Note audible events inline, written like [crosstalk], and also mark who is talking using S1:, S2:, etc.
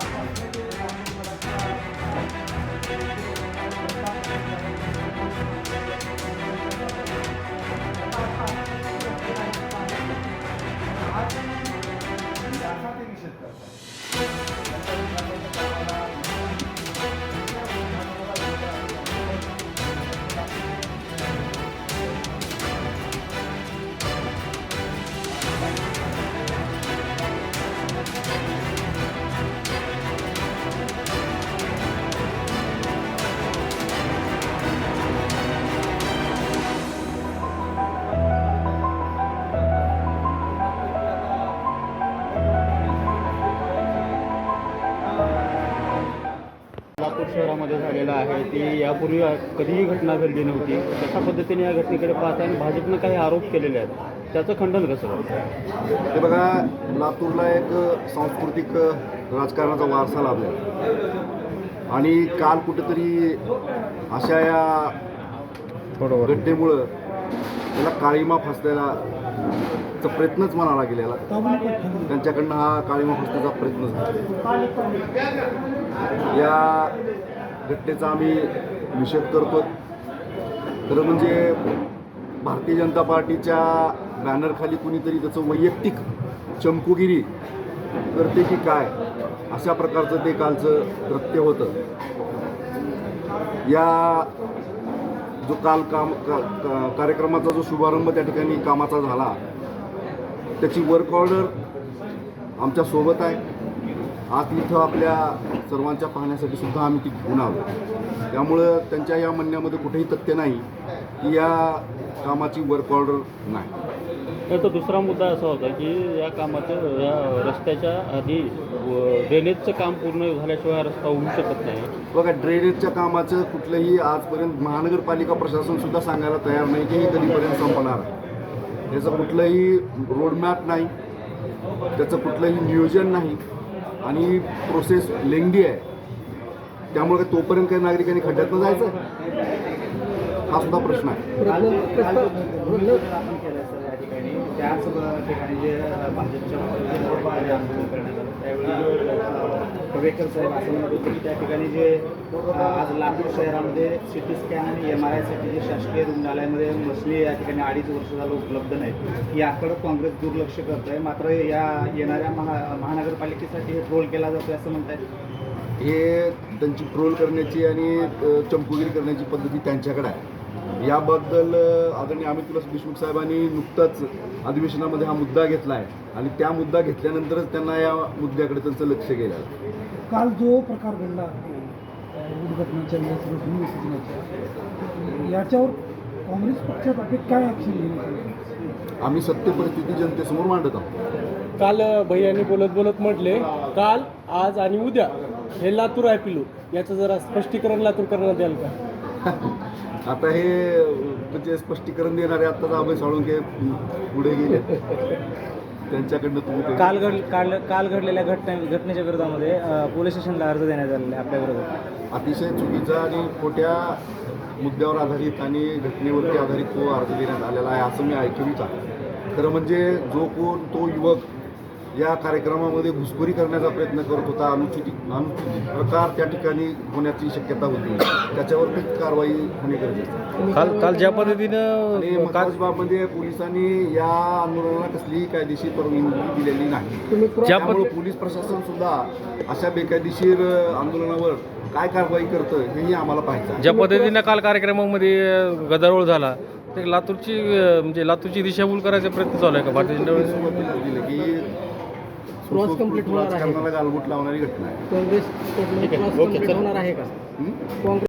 S1: Yeah. शहरामध्ये झालेला आहे. ती यापूर्वी कधीही घटना घडली नव्हती. तशा पद्धतीने या घटनेकडे पाहत आहे आणि भाजपनं काही आरोप केलेले आहेत त्याचं खंडन कसं
S2: हे बघा लातूरला एक सांस्कृतिक राजकारणाचा वारसा लाभला. आणि काल कुठेतरी अशा या घटनेमुळं त्याला काळीमा फासलेला चा प्रयत्नच म्हणावा गेलेला. त्यांच्याकडनं हा काळीमा फासण्याचा प्रयत्न झाला. या घटनेचा आम्ही निषेध करतो खरं म्हणजे भारतीय जनता पार्टीच्या बॅनरखाली कुणीतरी त्याचं वैयक्तिक चमकुगिरी करते की काय अशा प्रकारचं ते कालचं कृत्य होतं. या जो काल काम का- का- कार्यक्रमाचा जो शुभारंभ त्या ठिकाणी कामाचा झाला त्याची वर्क ऑर्डर आमच्यासोबत आहे. आज इथं आपल्या सर्वांच्या पाहण्यासाठी सुद्धा आम्ही ती घेऊन आलो. त्यामुळं त्यांच्या या म्हणण्यामध्ये कुठेही तथ्य नाही की या कामाची वर्क ऑर्डर नाही.
S1: तर तो दुसरा मुद्दा असा होता की या कामाचं या रस्त्याच्या आधी ड्रेनेजचं काम पूर्ण झाल्याशिवाय हा रस्ता होऊ शकत नाही.
S2: बघा ड्रेनेजच्या कामाचं कुठलंही आजपर्यंत महानगरपालिका प्रशासन सुद्धा सांगायला तयार नाही की हे कधीपर्यंत संपणार त्याचं कुठलंही रोडमॅप नाही. त्याचं कुठलंही नियोजन नाही. आणि प्रोसेस लेंगडी आहे. त्यामुळे काय तोपर्यंत काही नागरिकांनी खड्ड्यातनं जायचं? हा सुद्धा प्रश्न आहे.
S3: आपण साहेब असं म्हणत होते. की त्या ठिकाणी जे आज लातूर शहरामध्ये सिटी स्कॅन आणि एम आर आयसाठी जे शासकीय रुग्णालयामध्ये मसली या ठिकाणी अडीच वर्ष झालं उपलब्ध नाहीत. याकडं काँग्रेस दुर्लक्ष करत आहे मात्र या येणाऱ्या महा महानगरपालिकेसाठी हे ट्रोल केला जातो असं म्हणतात
S2: हे त्यांची ट्रोल करण्याची आणि चमकुगिरी करण्याची पद्धती त्यांच्याकडे आहे. याबद्दल आदरणीय अमित तुलस देशमुख साहेबांनी नुकताच अधिवेशनामध्ये हा मुद्दा घेतला आहे आणि त्या मुद्दा घेतल्यानंतरच त्यांना या मुद्द्याकडे त्यांचं लक्ष गेलं
S4: काल जो प्रकार घडला उद्घटनाच्या विसर्जनाच्या याच्यावर काँग्रेस पक्षातर्फे काय ॲक्शन घेण्यात?
S2: आम्ही सत्य परिस्थिती जनतेसमोर मांडत आहोत.
S5: काल भैयाने बोलत बोलत म्हटले काल आज आणि उद्या हे लातूर आहे पिलू. याचं जरा स्पष्टीकरण लातूर करण्यात याल का? [laughs]
S2: आता हे म्हणजे स्पष्टीकरण देणारे आत्ताच अभय साळुंके पुढे गेले. त्यांच्याकडनं तुम्ही ते-
S6: काल घड काल काल घडलेल्या घटना घटनेच्या विरोधामध्ये पोलीस स्टेशनला अर्ज देण्यात आलेला आहे आपल्या विरोधात.
S2: अतिशय चुकीचा आणि खोट्या मुद्द्यावर आधारित आणि घटनेवरती आधारित तो अर्ज देण्यात आलेला आहे असं मी ऐकूनच आहे खरं म्हणजे जो कोण तो युवक या कार्यक्रमामध्ये घुसखोरी करण्याचा प्रयत्न करत होता अनुचित अनुचित प्रकार त्या ठिकाणी होण्याची शक्यता होती त्याच्यावरती कारवाई होणे गरजेचं.
S5: काल काल ज्या पद्धतीनं
S2: म्हणजे पोलिसांनी या आंदोलनाला कसलीही कायदेशीर परवानगी दिलेली नाही त्यामुळे पोलीस प्रशासन सुद्धा अशा बेकायदेशीर आंदोलनावर काय कारवाई करतं हेही आम्हाला पाहायचं आहे.
S5: ज्या पद्धतीनं काल कार्यक्रमामध्ये गदारोळ झाला ते लातूरची म्हणजे लातूरची दिशाभूल करायचा प्रयत्न चालू आहे का भारतीय जनता
S2: दिलं की
S6: Cross complete होणार आहे.
S2: गालबोट लावणारी घटना आहे
S6: काँग्रेस.
S1: ओके, चला.
S6: होणार आहे का? काँग्रेस